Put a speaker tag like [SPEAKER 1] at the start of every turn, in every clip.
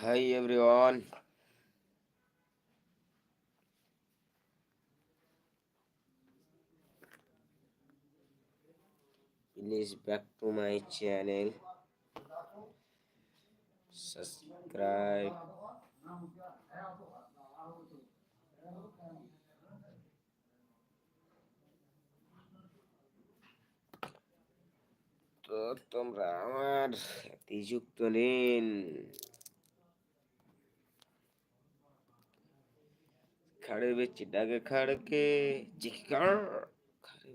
[SPEAKER 1] Hi everyone. Please back to my channel. Subscribe. তো তোমরা আমার যুক্ত নিন খাড়ে বেচে ডাকে খাড়কে চিকার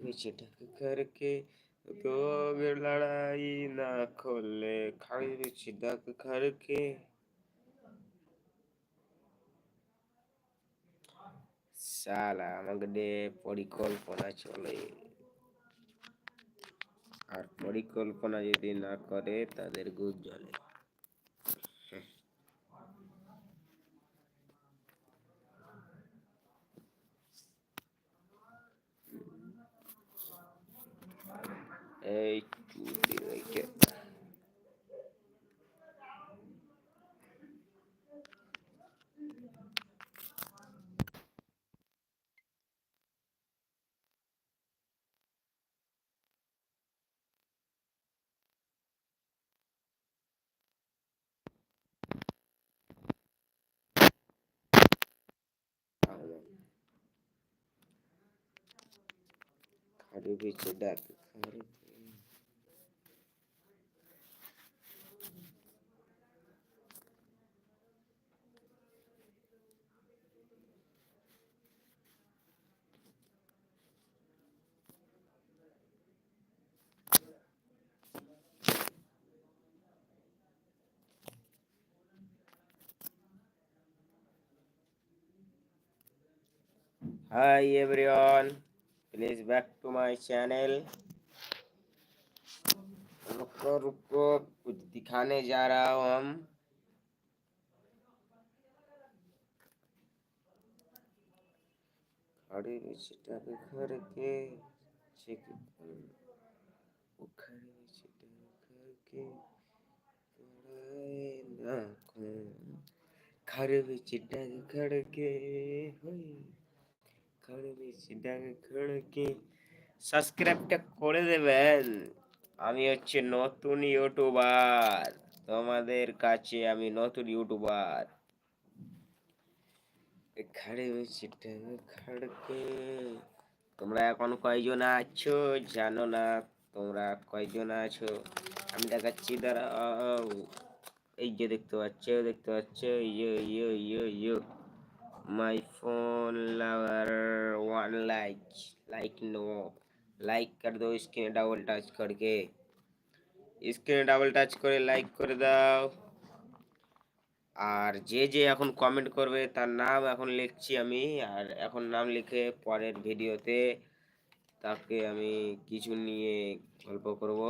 [SPEAKER 1] বেচে ডাকে খাড়কে লড়াই না খোলে খাড়ে বেচে ডাকে খাড়কে। সালা আমাকে পরিকল্পনা চলে। আর পরিকল্পনা যদি না করে তাদের গুদ জলে এই हो जाएगा खड़ी बीच डाक Hi everyone, please back to my channel. रुको रुको कुछ दिखाने जा रहा हूँ हम खड़े बेचटा के घर के चेक उखड़े बेचटा घर के कड़ाए ना खून खड़े बेचटा के घर के होई খড়ে বেশিটাকে খড়কে সাবস্ক্রাইবটা করে দেবেন আমি হচ্ছে নতুন ইউটিউবার তোমাদের কাছে আমি নতুন ইউটিউবার খাড়ে খড়কে। তোমরা এখন কয়জন আছো? জানো না। তোমরা কয়জন আছো? আমি দেখাচ্ছি, দাঁড়াও। এই যে দেখতে পাচ্ছ দেখতে পাচ্ছ ইয়ে ইয়ে ইয়ে ইয়ে my phone lover one like like no like कर दो স্ক্রিনে ডাবল টাচ করকে স্ক্রিনে ডাবল টাচ করে লাইক করে দাও আর যে যে এখন কমেন্ট করবে তার নাম এখন লিখছি আমি আর এখন নাম লিখে পরের ভিডিওতে তাকে আমি কিছু নিয়ে গল্প করব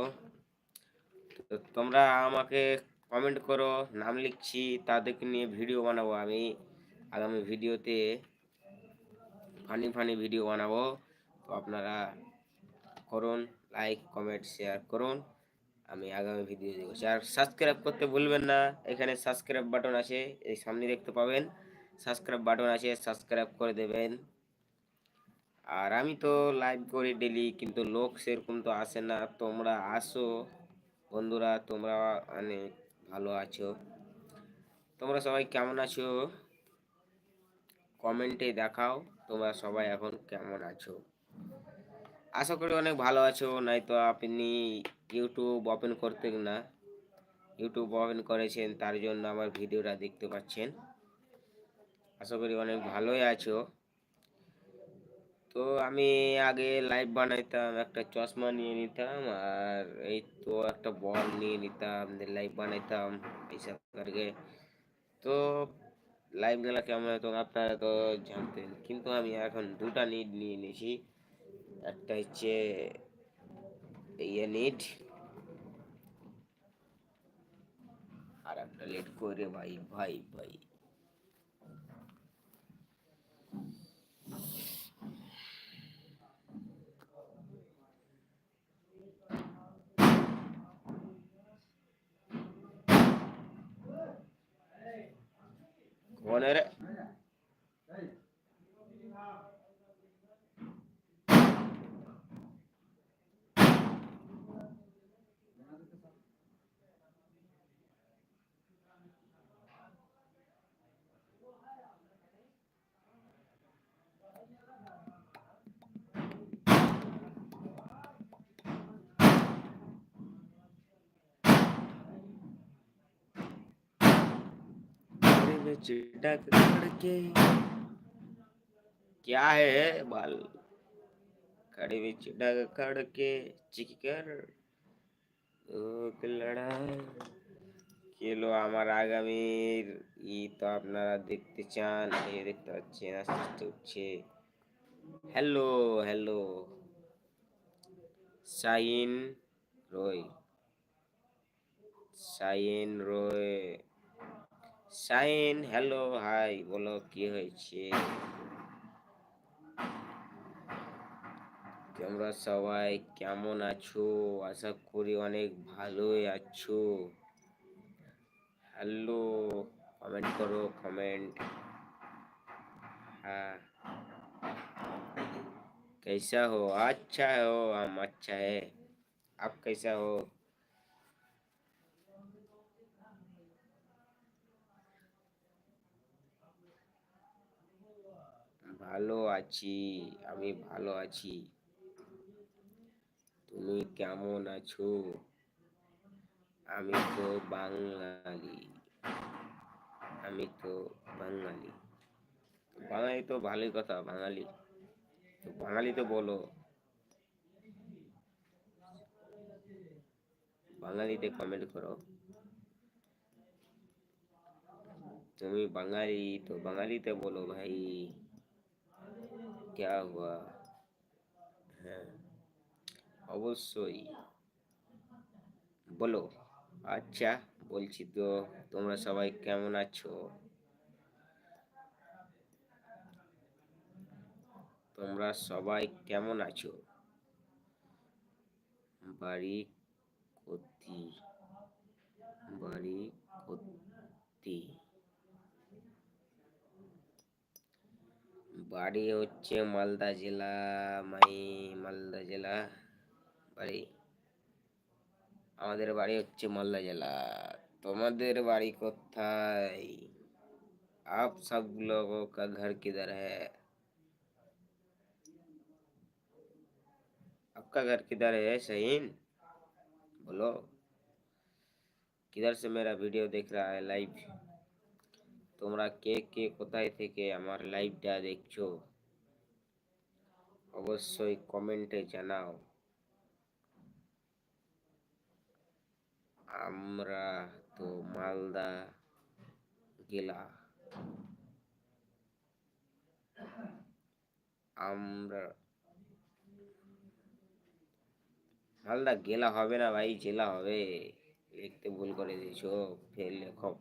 [SPEAKER 1] তো তোমরা আমাকে কমেন্ট করো নাম লিখছি তাদেরকে নিয়ে ভিডিও বানাবো আমি আগামী ভিডিওতে ফানি ফানি ভিডিও বানাবো। তো আপনারা করুন লাইক কমেন্ট শেয়ার করুন। আমি আগামী ভিডিও দেবো আর সাবস্ক্রাইব করতে ভুলবেন না, এখানে সাবস্ক্রাইব বাটন আছে, এই সামনে দেখতে পাবেন। সাবস্ক্রাইব বাটন আছে সাবস্ক্রাইব করে দেবেন। আর আমি তো লাইভ করি ডেলি কিন্তু লোক সেরকম তো আসে না। তোমরা আসো, বন্ধুরা, তোমরা অনেক ভালো আছো। তোমরা সবাই কেমন আছো? কমেন্টে দেখাও তোমরা সবাই এখন কেমন আছো। আশা করি অনেক ভালো আছো নাই তো আপনি ইউটিউব ওপেন করতেন না। ইউটিউব ওপেন করেছেন, তার জন্য আমার ভিডিওটা দেখতে পাচ্ছেন। আশা করি অনেক ভালোই আছো। তো আমি আগে লাইভ বানাইতাম, একটা চশমা নিয়ে নিতাম, আর এই তো একটা বল নিয়ে নিতাম লাইভ বানাইতাম এইসব করকে। তো লাইভ গেলা কেমন তো আপনারা তো জানতেন। কিন্তু আমি এখন দুটা নিড নিয়ে নিয়েছি। একটা হচ্ছে ইয়ে নিড আর একটা লেট করে ভাই ভাই ভাই। ഓനൊരു में चिट्टा करके क्या है बाल घड़ी में चिट्टा करके চিকিকার ও লড়া কেলো আমার আগামীর ই তো আপনারা দেখতে চান এই দেখতে পাচ্ছেন আস্তে আস্তে উঠছে হ্যালো হ্যালো সাইন রয় সাইন রয় Sain hello hi बोलो की तुम्हारा सबा कम आशा करी अनेक भलो हेलो कमेंट करो कमेंट हाँ कैसा हो अच्छा हो हम अच्छा है आप कैसा हो ভালো আছি, আমি ভালো আছি। তুমি কেমন আছো? আমি তো বাঙালি। আমি তো বাঙালি। বাঙালি তো ভালোই কথা, বাঙালি। তো বাঙালি তো বলো। বাঙালিতে কমেন্ট করো। তুমি বাঙালি, তো বাঙালিতে বলো ভাই। क्या हुआ হ্যাঁ অবশ্যই বলো আচ্ছা বলছি তো তোমরা সবাই কেমন আছো তোমরা সবাই কেমন আছো বাড়ি কতি বাড়ি কতি বাড়ি হচ্ছে মালদা জেলা মাই মালদা জেলা বাড়ি আমাদের বাড়ি হচ্ছে মালদা জেলা তোমাদের বাড়ি কোথায় आप सब लोगों का घर किधर है आपका घर किधर है शहीन बोलो किधर से मेरा वीडियो देख रहा है लाइव তোমরা কে কে কোথায় থেকে আমার লাইভটা দেখছ? অবশ্যই কমেন্টে জানাও। আমরা তো মালদা জেলা আমরা মালদা গেলা হবে না ভাই, জেলা হবে। লিখতে ভুল করে দিয়েছ ফের লেখক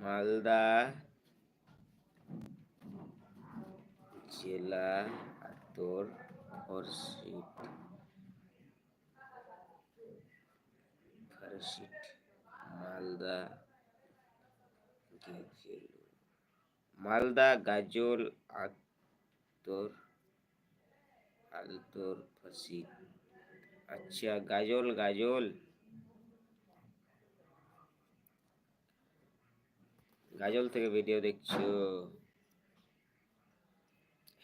[SPEAKER 1] মালদা জেলা তোর ফরসিট ফরসিট মালদা গাজল মালদা গাজল আতর আলতোর ফসিট আচ্ছা গাজল গাজল গাজল থেকে ভিডিও দেখছো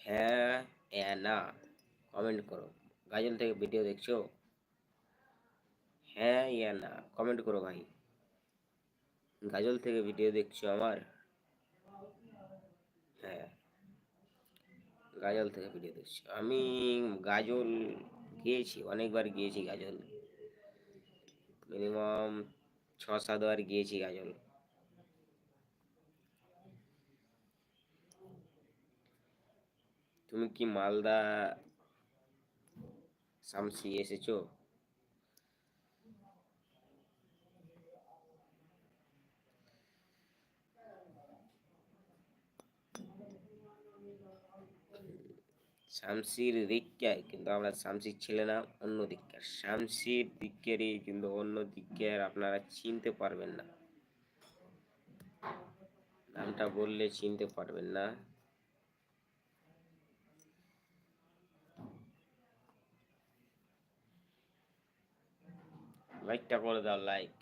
[SPEAKER 1] হ্যাঁ হ্যাঁ না কমেন্ট করো। গাজল থেকে ভিডিও দেখছ? হ্যাঁ ইয়া না কমেন্ট করো ভাই। গাজল থেকে ভিডিও দেখছ আমার? হ্যাঁ গাজল থেকে ভিডিও দেখছ। আমি গাজল গিয়েছি, অনেকবার গিয়েছি গাজল। মিনিমাম ছ সাতবার গিয়েছি গাজল। তুমি কি মালদা শামসি এসেছ শামসির দিককায় কিন্তু আমরা শামসির ছেলে না, অন্য দিককার। শামসির দিকেরই কিন্তু অন্য দিকের আপনারা চিনতে পারবেন না। নামটা বললে চিনতে পারবেন না। লাইকটা করে দাও লাইক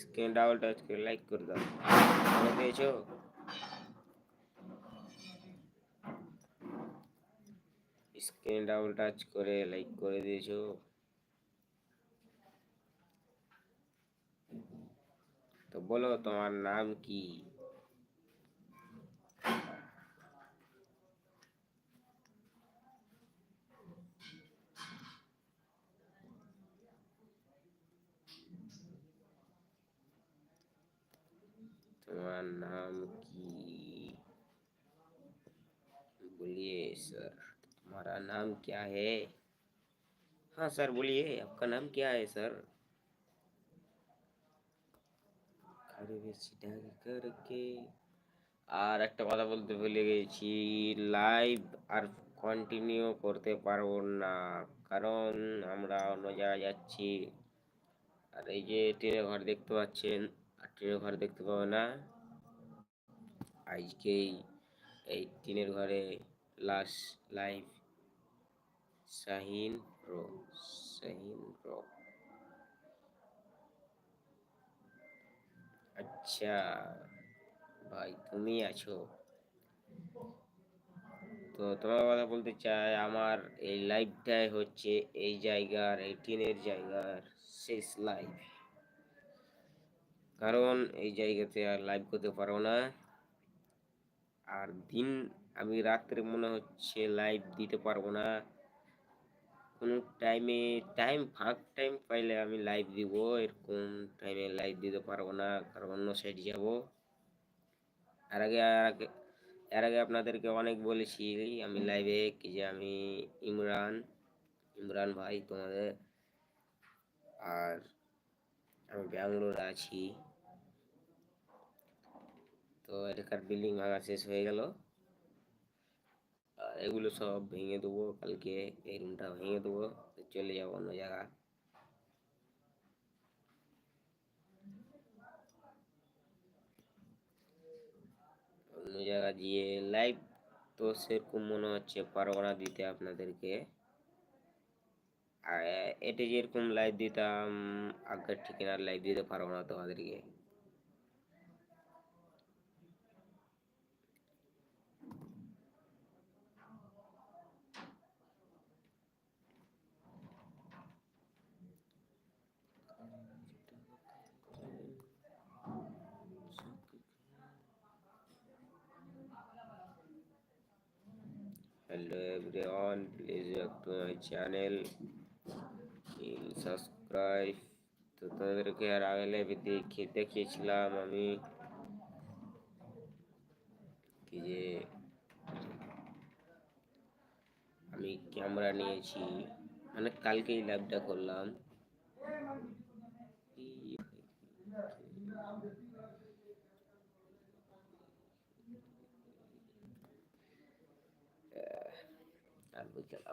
[SPEAKER 1] Screen double touch করে লাইক করে দাও ভালো পেয়েছ স্ক্রিন ডাবল টাচ করে লাইক করে দিয়েছ তো বলো তোমার নাম কি सर तुम्हारा नाम क्या है हाँ सर बोलिए आपका नाम क्या है सर খালি বেশি ঢাকি করকে আর একটা কথা বলতে ভুলে গেছি লাইভ আর কন্টিনিউ করতে পারবো না কারণ আমরা অন্য জায়গায় যাচ্ছি আর এই যে ট্রেনের ঘর দেখতে পাচ্ছেন আর ট্রেনের ঘর দেখতে পাবো না আজকেই এই টিনের ঘরে লাস্ট লাইভ শাহিন রো শাহিন রো আচ্ছা ভাই, তুমি আছো? তো তোমার কথা বলতে চাই, আমার এই লাইভটাই হচ্ছে এই জায়গার, এই টিনের জায়গার শেষ লাইভ কারণ এই জায়গাতে আর লাইভ করতে পারো না। আর দিন আমি রাত্রে মনে হচ্ছে লাইভ দিতে পারব না। কোনো টাইমে টাইম ফাঁক টাইম পাইলে আমি লাইভ দিব, এরকম টাইমে লাইভ দিতে পারব না, কারণ অন্য সাইড যাব। আর আগে আর আগে, এর আগে আপনাদেরকে অনেক বলেছি, আমি লাইভে কি যে আমি ইমরান ইমরান ভাই তোমাদের। আর আমি ব্যাঙ্গালোর আছি। তো এটাকার বিল্ডিং ভাঙা শেষ হয়ে গেল। এগুলো সব ভেঙে দেবো কালকে এই রুমটা ভেঙে দেবো চলে যাবো অন্য জায়গা অন্য জায়গা গিয়ে লাইভ তো সেরকম মনে হচ্ছে পারবো না দিতে আপনাদেরকে আর এটা যেরকম লাইভ দিতাম আগের ঠিকানার লাইভ দিতে পারবো না তোমাদেরকে hello everyone, please back to my channel. In তো তোমাদেরকে আর আগে দেখে দেখিয়েছিলাম আমি। কি যে আমি ক্যামেরা নিয়েছি। মানে কালকেই লাইভটা করলাম। चला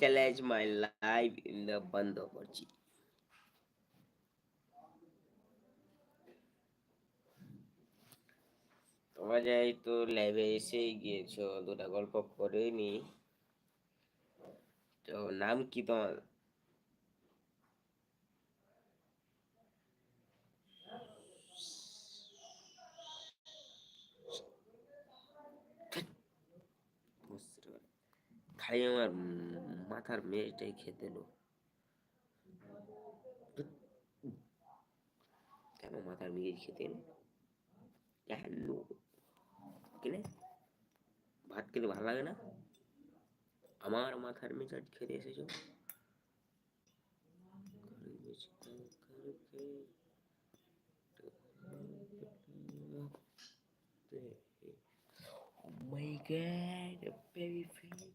[SPEAKER 1] challenge my live in the বন্ধ করছি তোমরা যাই তো লাইভে এসেই গিয়েছো, দুটা গল্প করে নি। তো নাম কি তোমার? খালি আমার উম মাথার মেজটাই খেতে লো কেন মাথার মেজ খেতে এলো কেন কেনে ভাত খেতে ভালো লাগে না আমার মাথার মেজাজ খেতে এসেছো Oh my god, baby freaking.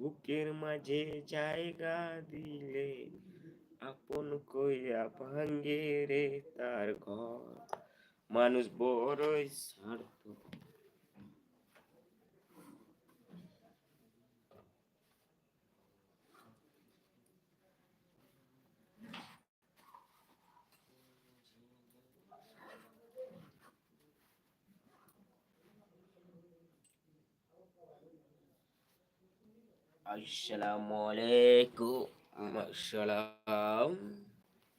[SPEAKER 1] বুকের মাঝে জায়গা দিলে আপন কইয়া ভাঙ্গে রে তার ঘর মানুষ বড়ই স্বার্থ अस्सलाम अस्सलाम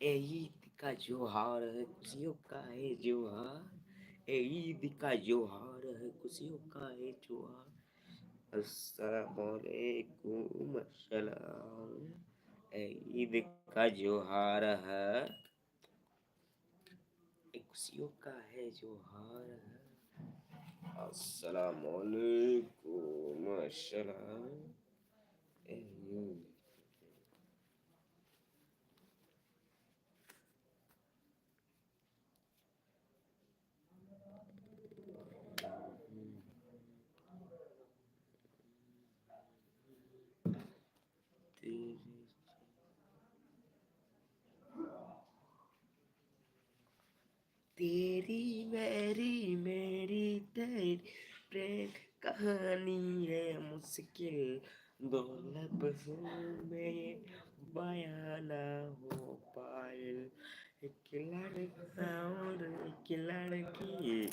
[SPEAKER 1] ईद का जोहार है खुशियों का है जोहार ईद का जोहार है खुशियों का है जोहार अस्सलाम अस्सलाम ईद का जोहार है खुशियों का है जोहार है अस्सलाम वालेकुम अस्सलाम तेरी मेरी मेरी तेरी प्रेम कहानी है मुश्किल दो लफ्जों में बयां ना हो पाए एक लड़का और एक लड़की